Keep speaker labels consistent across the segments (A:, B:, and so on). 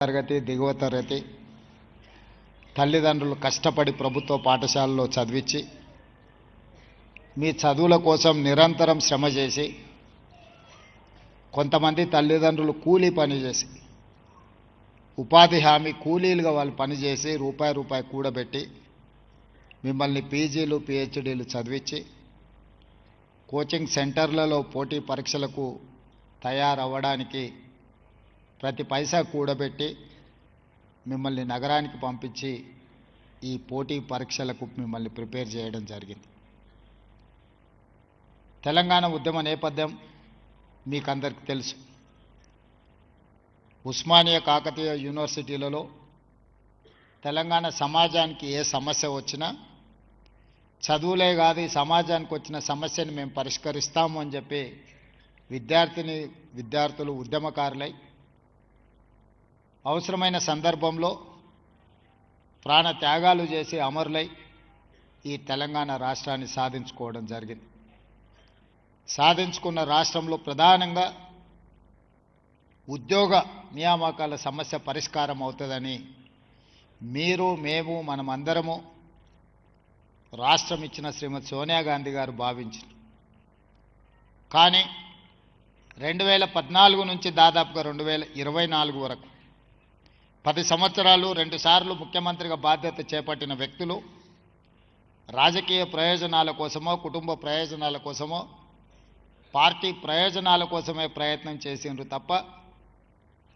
A: తరగతి దిగువ తరగతి తల్లిదండ్రులు కష్టపడి ప్రభుత్వ పాఠశాలలో చదివించి మీ చదువుల కోసం నిరంతరం శ్రమ చేసి కొంతమంది తల్లిదండ్రులు కూలీ పని చేసి ఉపాధి హామీ కూలీలుగా వాళ్ళు పనిచేసి రూపాయి రూపాయి కూడబెట్టి మిమ్మల్ని పీజీలు పిహెచ్డీలు చదివించి కోచింగ్ సెంటర్లలో పోటీ పరీక్షలకు తయారవ్వడానికి ప్రతి పైసా కూడబెట్టి మిమ్మల్ని నగరానికి పంపించి ఈ పోటీ పరీక్షలకు మిమ్మల్ని ప్రిపేర్ చేయడం జరిగింది. తెలంగాణ ఉద్యమ నేపథ్యం మీకందరికి తెలుసు. ఉస్మానియా కాకతీయ యూనివర్సిటీలలో తెలంగాణ సమాజానికి ఏ సమస్య వచ్చినా చదువులే కాదు ఈ సమాజానికి వచ్చిన సమస్యను మేము పరిష్కరిస్తాము అని చెప్పి విద్యార్థిని విద్యార్థులు ఉద్యమకారులై అవసరమైన సందర్భంలో ప్రాణ త్యాగాలు చేసి అమరులై ఈ తెలంగాణ రాష్ట్రాన్ని సాధించుకోవడం జరిగింది. సాధించుకున్న రాష్ట్రంలో ప్రధానంగా ఉద్యోగ నియామకాల సమస్య పరిష్కారం అవుతుందని మీరు మేము మనమందరము రాష్ట్రం ఇచ్చిన శ్రీమతి సోనియా గాంధీ గారు భావించారు. కానీ రెండు వేల పద్నాలుగు నుంచి దాదాపుగా రెండు వేల ఇరవై నాలుగు వరకు పది సంవత్సరాలు రెండుసార్లు ముఖ్యమంత్రిగా బాధ్యత చేపట్టిన వ్యక్తులు రాజకీయ ప్రయోజనాల కోసమో కుటుంబ ప్రయోజనాల కోసమో పార్టీ ప్రయోజనాల కోసమే ప్రయత్నం చేసిండ్రు తప్ప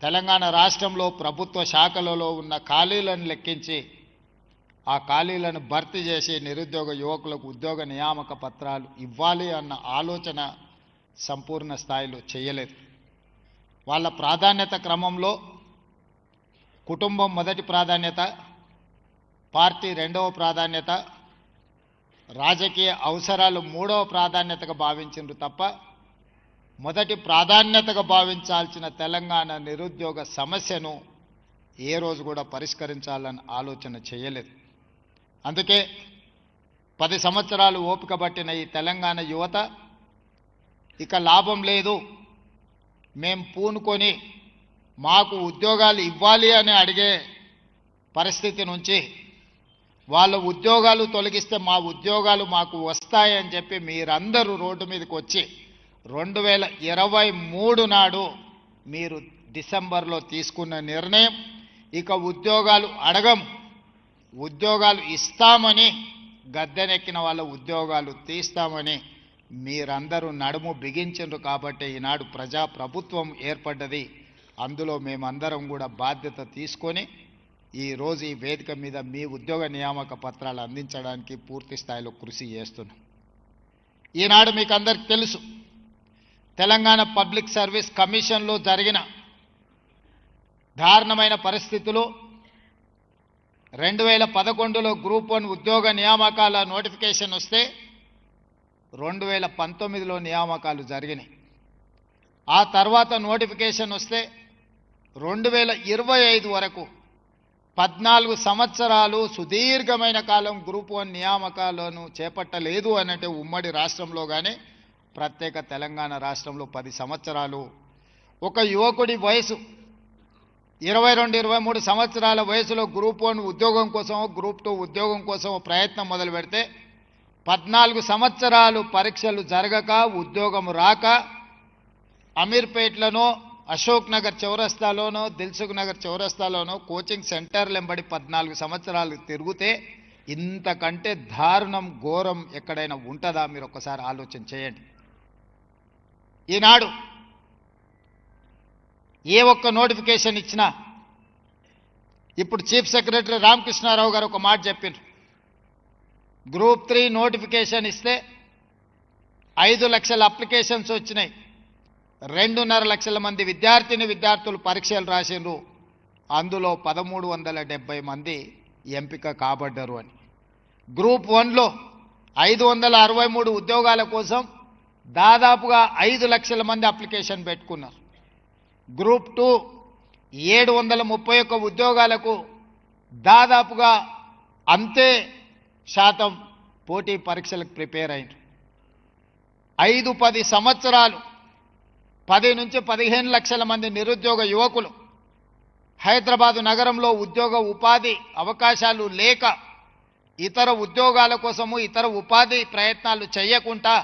A: తెలంగాణ రాష్ట్రంలో ప్రభుత్వ శాఖలలో ఉన్న ఖాళీలను లెక్కించి ఆ ఖాళీలను భర్తీ చేసి నిరుద్యోగ యువకులకు ఉద్యోగ నియామక పత్రాలు ఇవ్వాలి అన్న ఆలోచన సంపూర్ణ స్థాయిలో చేయలేదు. వాళ్ళ ప్రాధాన్యత క్రమంలో కుటుంబం మొదటి ప్రాధాన్యత పార్టీ రెండవ ప్రాధాన్యత రాజకీయ అవసరాలు మూడవ ప్రాధాన్యతగా భావించిండ్రు తప్ప మొదటి ప్రాధాన్యతగా భావించాల్సిన తెలంగాణ నిరుద్యోగ సమస్యను ఏ రోజు కూడా పరిష్కరించాలని ఆలోచన చేయలేదు. అందుకే పది సంవత్సరాలు ఓపిక పట్టిన ఈ తెలంగాణ యువత ఇక లాభం లేదు. మేం పూనుకొని మాకు ఉద్యోగాలు ఇవ్వాలి అని అడిగే పరిస్థితి నుంచి వాళ్ళ ఉద్యోగాలు తొలగిస్తే మా ఉద్యోగాలు మాకు వస్తాయని చెప్పి మీరందరూ రోడ్డు మీదకి వచ్చి రెండు వేల ఇరవై మూడు నాడు మీరు డిసెంబర్లో తీసుకున్న నిర్ణయం. ఇక ఉద్యోగాలు అడగం. ఉద్యోగాలు ఇస్తామని గద్దెనెక్కిన వాళ్ళ ఉద్యోగాలు తీస్తామని మీరందరూ నడుము బిగించరు కాబట్టి ఈనాడు ప్రజా ప్రభుత్వం ఏర్పడ్డది. అందులో మేమందరం కూడా బాధ్యత తీసుకొని ఈరోజు ఈ వేదిక మీద మీ ఉద్యోగ నియామక పత్రాలు అందించడానికి పూర్తి స్థాయిలో కృషి చేస్తున్నాం. ఈనాడు మీకు అందరికి తెలుసు తెలంగాణ పబ్లిక్ సర్వీస్ కమిషన్లో జరిగిన దారుణమైన పరిస్థితులు. రెండు వేల పదకొండులో గ్రూప్ వన్ ఉద్యోగ నియామకాల నోటిఫికేషన్ వస్తే రెండు వేల పంతొమ్మిదిలో నియామకాలు జరిగినాయి. ఆ తర్వాత నోటిఫికేషన్ వస్తే రెండు వేల ఇరవై ఐదు వరకు పద్నాలుగు సంవత్సరాలు సుదీర్ఘమైన కాలం గ్రూప్ వన్ నియామకాలను చేపట్టలేదు అనంటే ఉమ్మడి రాష్ట్రంలో కానీ ప్రత్యేక తెలంగాణ రాష్ట్రంలో పది సంవత్సరాలు. ఒక యువకుడి వయసు ఇరవై రెండు ఇరవై మూడు సంవత్సరాల వయసులో గ్రూప్ వన్ ఉద్యోగం కోసమో గ్రూప్ టూ ఉద్యోగం కోసమో ప్రయత్నం మొదలు పెడితే పద్నాలుగు సంవత్సరాలు పరీక్షలు జరగక ఉద్యోగం రాక అమీర్పేట్లను అశోక్ నగర్ చౌరస్తాలోనో దిల్సుఖ్ నగర్ చౌరస్తాలోనో కోచింగ్ సెంటర్లెంబడి పద్నాలుగు సంవత్సరాలు తిరిగితే ఇంతకంటే దారుణం ఘోరం ఎక్కడైనా ఉంటుందా? మీరు ఒక్కసారి ఆలోచన చేయండి. ఈనాడు ఏ ఒక్క నోటిఫికేషన్ ఇచ్చినా ఇప్పుడు చీఫ్ సెక్రటరీ రామకృష్ణారావు గారు ఒక మాట చెప్పారు గ్రూప్ త్రీ నోటిఫికేషన్ ఇస్తే ఐదు లక్షల అప్లికేషన్స్ వచ్చినాయి. రెండున్నర లక్షల మంది విద్యార్థిని విద్యార్థులు పరీక్షలు రాసిండ్రు. అందులో పదమూడు వందల డెబ్బై మంది ఎంపిక కాబడ్డరు అని. గ్రూప్ వన్లో ఐదు వందల అరవై మూడు ఉద్యోగాల కోసం దాదాపుగా ఐదు లక్షల మంది అప్లికేషన్ పెట్టుకున్నారు. గ్రూప్ టూ ఏడు వందల ముప్పై ఒక్క ఉద్యోగాలకు దాదాపుగా అంతే శాతం పోటీ పరీక్షలకు ప్రిపేర్ అయింది ఐదు పది సంవత్సరాలు పది నుంచి పదిహేను లక్షల మంది నిరుద్యోగ యువకులు హైదరాబాదు నగరంలో ఉద్యోగ ఉపాధి అవకాశాలు లేక ఇతర ఉద్యోగాల కోసము ఇతర ఉపాధి ప్రయత్నాలు చేయకుండా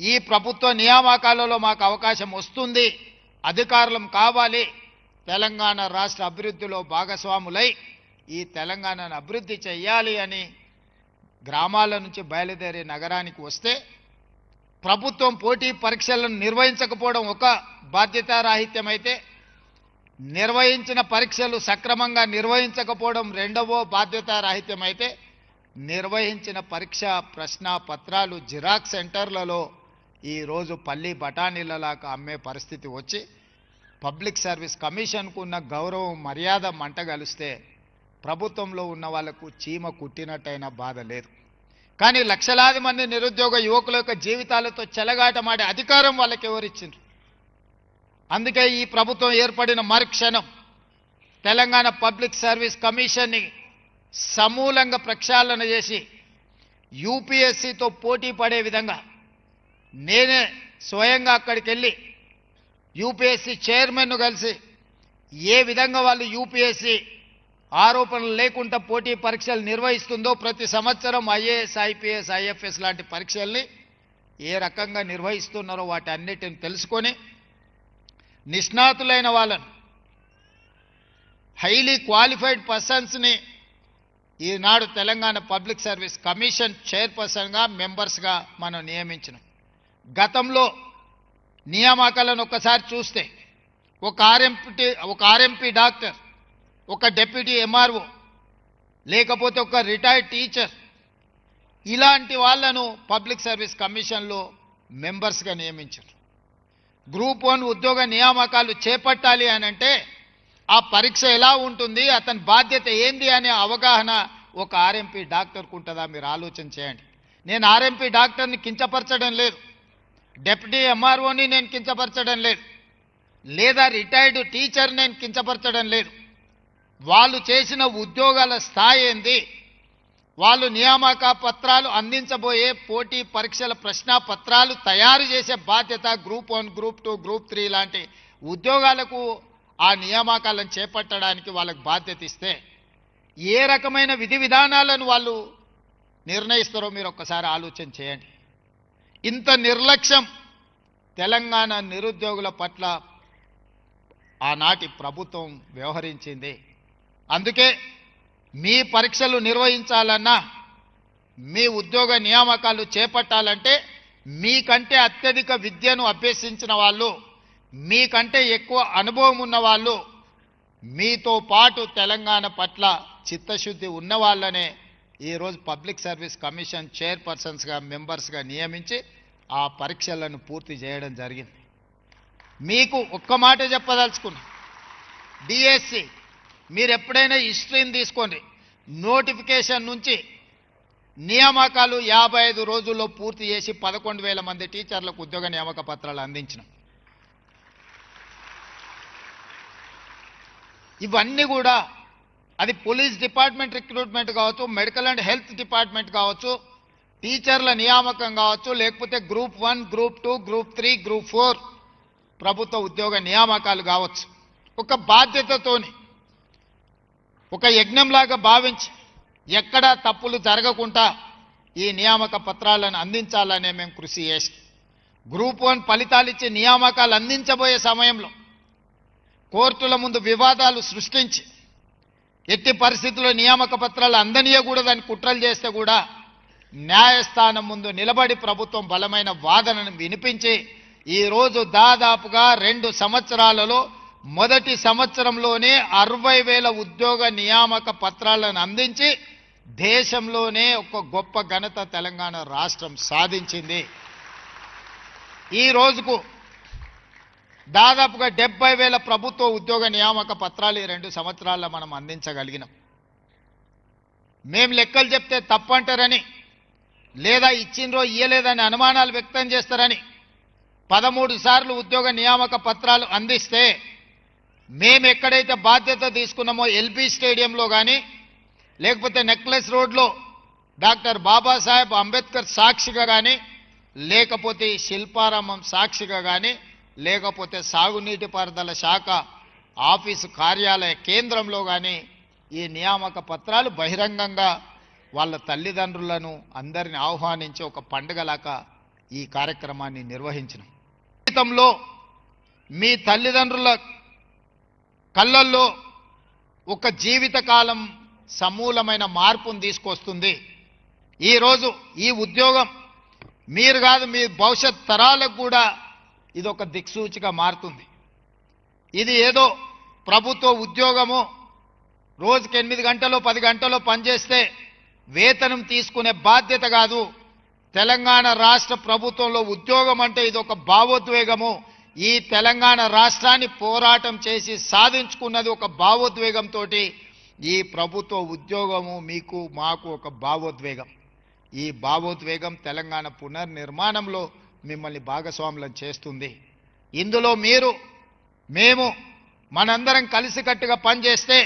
A: ఈ ప్రభుత్వ నియామకాలలో మాకు అవకాశం వస్తుంది అధికారులం కావాలి తెలంగాణ రాష్ట్ర అభివృద్ధిలో భాగస్వాములై ఈ తెలంగాణను అభివృద్ధి చేయాలి అని గ్రామాల నుంచి బయలుదేరి నగరానికి వస్తే ప్రభుత్వం పోటీ పరీక్షలను నిర్వహించకపోవడం ఒక బాధ్యతారాహిత్యమైతే నిర్వహించిన పరీక్షలు సక్రమంగా నిర్వహించకపోవడం రెండవ బాధ్యతారాహిత్యమైతే నిర్వహించిన పరీక్ష ప్రశ్న పత్రాలు జిరాక్స్ సెంటర్లలో ఈరోజు పల్లి బఠానీలలాగా అమ్మే పరిస్థితి వచ్చి పబ్లిక్ సర్వీస్ కమిషన్కు ఉన్న గౌరవం మర్యాద మంటగలిస్తే ప్రభుత్వంలో ఉన్న వాళ్ళకు చీమ కుట్టినట్టయిన బాధ లేదు. కానీ లక్షలాది మంది నిరుద్యోగ యువకుల యొక్క జీవితాలతో చెలగాటమాడే అధికారం వాళ్ళకి ఎవరిచ్చింది అందుకే ఈ ప్రభుత్వం ఏర్పడిన మరుక్షణం తెలంగాణ పబ్లిక్ సర్వీస్ కమిషన్ని సమూలంగా ప్రక్షాళన చేసి యూపీఎస్సితో పోటీ పడే విధంగా నేనే స్వయంగా అక్కడికి వెళ్ళి యూపీఎస్సి చైర్మన్ను కలిసి ఏ విధంగా వాళ్ళు యూపీఎస్సి ఆరోపణలు లేకుండా పోటీ పరీక్షలు నిర్వహిస్తుందో ప్రతి సంవత్సరం ఐఏఎస్ ఐపీఎస్ ఐఎఫ్ఎస్ లాంటి పరీక్షల్ని ఏ రకంగా నిర్వహిస్తున్నారో వాటి అన్నిటిని తెలుసుకొని నిష్ణాతులైన వాళ్ళను హైలీ క్వాలిఫైడ్ పర్సన్స్ని ఈనాడు తెలంగాణ పబ్లిక్ సర్వీస్ కమిషన్ చైర్పర్సన్గా మెంబర్స్గా మనం నియమించినాం. గతంలో నియామకాలను ఒకసారి చూస్తే ఒక ఆర్ఎంపీ ఒక ఆర్ఎంపీ డాక్టర్ ఒక డెప్యూటీ ఎంఆర్ఓ లేకపోతే ఒక రిటైర్డ్ టీచర్ ఇలాంటి వాళ్ళను పబ్లిక్ సర్వీస్ కమిషన్లో మెంబర్స్గా నియమించారు. గ్రూప్ వన్ ఉద్యోగ నియామకాలు చేపట్టాలి అని అంటే ఆ పరీక్ష ఎలా ఉంటుంది అతని బాధ్యత ఏంది అనే అవగాహన ఒక ఆర్ఎంపీ డాక్టర్కు ఉంటుందా మీరు ఆలోచన చేయండి. నేను ఆర్ఎంపీ డాక్టర్ని కించపరచడం లేదు. డెప్యూటీ ఎంఆర్ఓని నేను కించపరచడం లేదు. లేదా రిటైర్డ్ టీచర్ నేను కించపరచడం లేదు. వాళ్ళు చేసిన ఉద్యోగాల స్థాయి ఏంది? వాళ్ళు నియామక పత్రాలు అందించబోయే పోటీ పరీక్షల ప్రశ్న పత్రాలు తయారు చేసే బాధ్యత group one group two group three లాంటి ఉద్యోగాలకు ఆ నియామకాలను చేపట్టడానికి వాళ్ళకు బాధ్యత ఇస్తే ఏ రకమైన విధి విధానాలను వాళ్ళు నిర్ణయిస్తారో మీరు ఒక్కసారి ఆలోచన చేయండి. ఇంత నిర్లక్ష్యం తెలంగాణ నిరుద్యోగుల పట్ల ఆనాటి ప్రభుత్వం వ్యవహరించింది. అందుకే మీ పరీక్షలు నిర్వహించాలన్నా మీ ఉద్యోగ నియామకాలు చేపట్టాలంటే మీకంటే అత్యధిక విద్యను అభ్యసించిన వాళ్ళు మీకంటే ఎక్కువ అనుభవం ఉన్నవాళ్ళు మీతో పాటు తెలంగాణ పట్ల చిత్తశుద్ధి ఉన్న వాళ్ళనే ఈరోజు పబ్లిక్ సర్వీస్ కమిషన్ చైర్పర్సన్స్గా మెంబర్స్గా నియమించి ఆ పరీక్షలను పూర్తి చేయడం జరిగింది. మీకు ఒక్క మాట చెప్పదలుచుకున్నా డిఎస్సి మీరు ఎప్పుడైనా హిస్టరీని తీసుకోండి. నోటిఫికేషన్ నుంచి నియామకాలు యాభై ఐదు రోజుల్లో పూర్తి చేసి పదకొండు వేల మంది టీచర్లకు ఉద్యోగ నియామక పత్రాలు అందించినాం. ఇవన్నీ కూడా అది పోలీస్ డిపార్ట్మెంట్ రిక్రూట్మెంట్ కావచ్చు మెడికల్ అండ్ హెల్త్ డిపార్ట్మెంట్ కావచ్చు టీచర్ల నియామకం కావచ్చు లేకపోతే group one group two group three group four ప్రభుత్వ ఉద్యోగ నియామకాలు కావచ్చు. ఒక బాధ్యతతోని ఒక యజ్ఞంలాగా భావించి ఎక్కడా తప్పులు జరగకుండా ఈ నియామక పత్రాలను అందించాలనే మేము కృషి చేసి గ్రూప్ వన్ ఫలితాలు ఇచ్చి నియామకాలు అందించబోయే సమయంలో కోర్టుల ముందు వివాదాలు సృష్టించి ఎట్టి పరిస్థితుల్లో నియామక పత్రాలు అందనీయకూడదని కుట్రలు చేస్తే కూడా న్యాయస్థానం ముందు నిలబడి ప్రభుత్వం బలమైన వాదనను వినిపించి ఈరోజు దాదాపుగా రెండు సంవత్సరాలలో మొదటి సంవత్సరంలోనే అరవై వేల ఉద్యోగ నియామక పత్రాలను అందించి దేశంలోనే ఒక గొప్ప ఘనత తెలంగాణ రాష్ట్రం సాధించింది. ఈ రోజుకు దాదాపుగా డెబ్బై వేల ప్రభుత్వ ఉద్యోగ నియామక పత్రాలు ఈ రెండు సంవత్సరాల్లో మనం అందించగలిగినాం. మేము లెక్కలు చెప్తే తప్పంటారని లేదా ఇచ్చిండ్రో ఇయ్యలేదని అనుమానాలు వ్యక్తం చేస్తారని పదమూడు సార్లు ఉద్యోగ నియామక పత్రాలు అందిస్తే మేము ఎక్కడైతే బాధ్యత తీసుకున్నామో ఎల్బీ స్టేడియంలో కానీ లేకపోతే నెక్లెస్ రోడ్లో డాక్టర్ బాబాసాహెబ్ అంబేద్కర్ సాక్షిగా కానీ లేకపోతే శిల్పారామం సాక్షిగా కానీ లేకపోతే సాగునీటి పారుదల శాఖ ఆఫీసు కార్యాలయ కేంద్రంలో కానీ ఈ నియామక పత్రాలు బహిరంగంగా వాళ్ళ తల్లిదండ్రులను అందరిని ఆహ్వానించి ఒక పండుగలాగా ఈ కార్యక్రమాన్ని నిర్వహించిన. జీవితంలో మీ తల్లిదండ్రుల కళ్ళల్లో ఒక జీవితకాలం సమూలమైన మార్పును తీసుకొస్తుంది. ఈరోజు ఈ ఉద్యోగం మీరు కాదు మీ భవిష్యత్ తరాలకు కూడా ఇది ఒక దిక్సూచిగా మారుతుంది. ఇది ఏదో ప్రభుత్వ ఉద్యోగము రోజుకి ఎనిమిది గంటలు పది గంటలో పనిచేస్తే వేతనం తీసుకునే బాధ్యత కాదు. తెలంగాణ రాష్ట్ర ప్రభుత్వంలో ఉద్యోగం అంటే ఇది ఒక భావోద్వేగము ఈ తెలంగాణ రాష్ట్రాన్ని పోరాటం చేసి సాధించుకున్నది ఒక భావోద్వేగంతో ఈ ప్రభుత్వ ఉద్యోగము మీకు మాకు ఒక భావోద్వేగం. ఈ భావోద్వేగం తెలంగాణ పునర్నిర్మాణంలో మిమ్మల్ని భాగస్వాములను చేస్తుంది. ఇందులో మీరు మేము మనందరం కలిసికట్టుగా పనిచేస్తే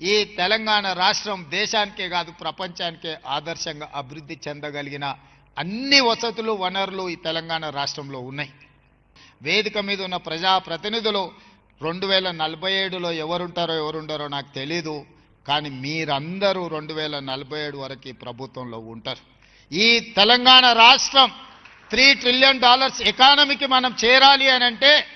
A: ఈ తెలంగాణ రాష్ట్రం దేశానికే కాదు ప్రపంచానికే ఆదర్శంగా అభివృద్ధి చెందగలిగిన అన్ని వసతులు వనరులు ఈ తెలంగాణ రాష్ట్రంలో ఉన్నాయి. వేదిక మీద ఉన్న ప్రజాప్రతినిధులు రెండు వేల నలభై ఏడులో ఎవరుంటారో ఎవరుంటారో నాకు తెలీదు. కానీ మీరందరూ రెండు వేల నలభై ఏడు వరకు ప్రభుత్వంలో ఉంటారు. ఈ తెలంగాణ రాష్ట్రం త్రీ ట్రిలియన్ డాలర్స్ ఎకానమీకి మనం చేరాలి అని అంటే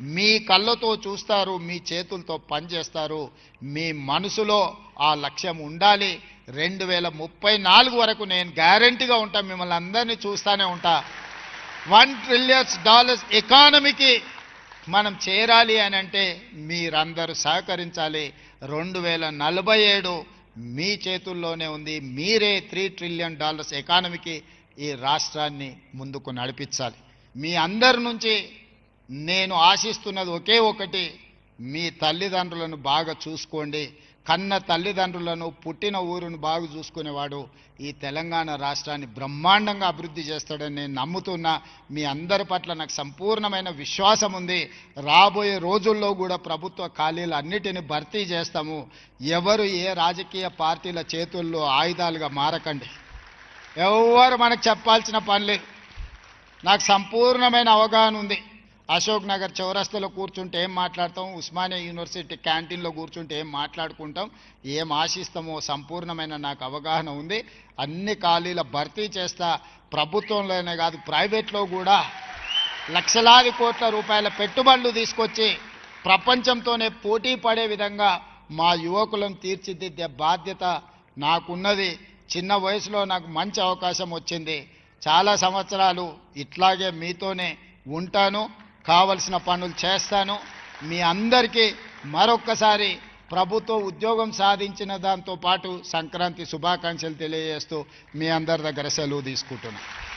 A: మీ కళ్ళతో చూస్తారు మీ చేతులతో పనిచేస్తారు మీ మనసులో ఆ లక్ష్యం ఉండాలి. రెండు వేల ముప్పై నాలుగు వరకు నేను గ్యారంటీగా ఉంటా మిమ్మల్ని అందరినీ చూస్తూనే ఉంటా. వన్ ట్రిలియన్స్ డాలర్స్ ఎకానమీకి మనం చేరాలి అని అంటే మీరందరూ సహకరించాలి. రెండు వేల నలభై ఏడు మీ చేతుల్లోనే ఉంది. మీరే త్రీ ట్రిలియన్ డాలర్స్ ఎకానమీకి ఈ రాష్ట్రాన్ని ముందుకు నడిపించాలి. మీ అందరి నుంచి నేను ఆశిస్తున్నది ఒకే ఒకటి మీ తల్లిదండ్రులను బాగా చూసుకోండి. కన్న తల్లిదండ్రులను పుట్టిన ఊరును బాగా చూసుకునేవాడు ఈ తెలంగాణ రాష్ట్రాన్ని బ్రహ్మాండంగా అభివృద్ధి చేస్తాడని నేను నమ్ముతున్నా. మీ అందరి పట్ల నాకు సంపూర్ణమైన విశ్వాసం ఉంది. రాబోయే రోజుల్లో కూడా ప్రభుత్వ ఖాళీలు అన్నిటిని భర్తీ చేస్తాము. ఎవరు ఏ రాజకీయ పార్టీల చేతుల్లో ఆయుధాలుగా మారకండి. ఎవరు మనకు చెప్పాల్సిన పని లేదు నాకు సంపూర్ణమైన అవగాహన ఉంది. అశోక్ నగర్ చౌరస్తలో కూర్చుంటే ఏం మాట్లాడతాం? ఉస్మానియా యూనివర్సిటీ క్యాంటీన్లో కూర్చుంటే ఏం మాట్లాడుకుంటాం? ఏం ఆశిస్తామో సంపూర్ణమైన నాకు అవగాహన ఉంది. అన్ని ఖాళీల భర్తీ చేస్తా ప్రభుత్వంలోనే కాదు ప్రైవేట్లో కూడా లక్షలాది కోట్ల రూపాయల పెట్టుబడులు తీసుకొచ్చి ప్రపంచంతోనే పోటీ పడే విధంగా మా యువకులను తీర్చిదిద్దే బాధ్యత నాకున్నది. చిన్న వయసులో నాకు మంచి అవకాశం వచ్చింది. చాలా సంవత్సరాలు ఇట్లాగే మీతోనే ఉంటాను. కావలసిన పనులు చేస్తాను. మీ అందరికీ మరొక్కసారి ప్రభుత్వ ఉద్యోగం సాధించిన దాంతో పాటు సంక్రాంతి శుభాకాంక్షలు తెలియజేస్తూ మీ అందరి దగ్గర సెలవు తీసుకుంటున్నాను.